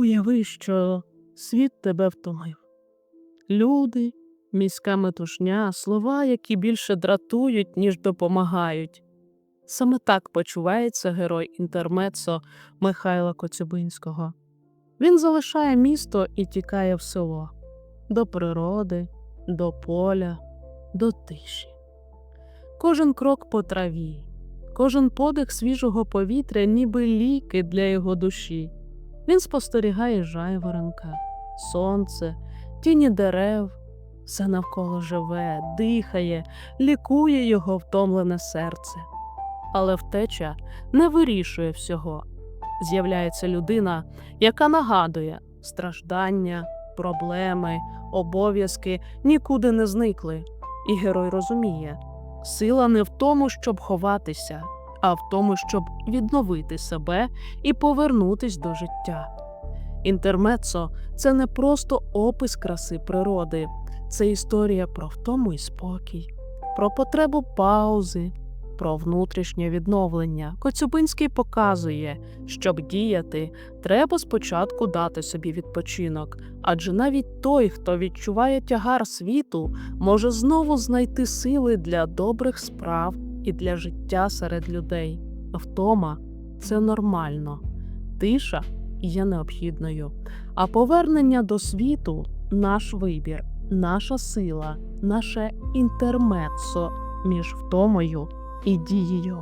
Уяви, що світ тебе втомив. Люди, міська метушня, слова, які більше дратують, ніж допомагають. Саме так почувається герой інтермецо Михайла Коцюбинського. Він залишає місто і тікає в село до природи, до поля, до тиші. Кожен крок по траві, кожен подих свіжого повітря, ніби ліки для його душі. Він спостерігає жайворонка, сонце, тіні дерев, все навколо живе, дихає, лікує його втомлене серце. Але втеча не вирішує всього. З'являється людина, яка нагадує страждання, проблеми, обов'язки нікуди не зникли. І герой розуміє, сила не в тому, щоб ховатися, а в тому, щоб відновити себе і повернутись до життя. Інтермецо це не просто опис краси природи, це історія про втому і спокій, про потребу паузи, про внутрішнє відновлення. Коцюбинський показує, щоб діяти, треба спочатку дати собі відпочинок, адже навіть той, хто відчуває тягар світу, може знову знайти сили для добрих справ і для життя серед людей. Втома це нормально, тиша є необхідною, а повернення до світу наш вибір, наша сила, наше інтермецо між втомою і дією.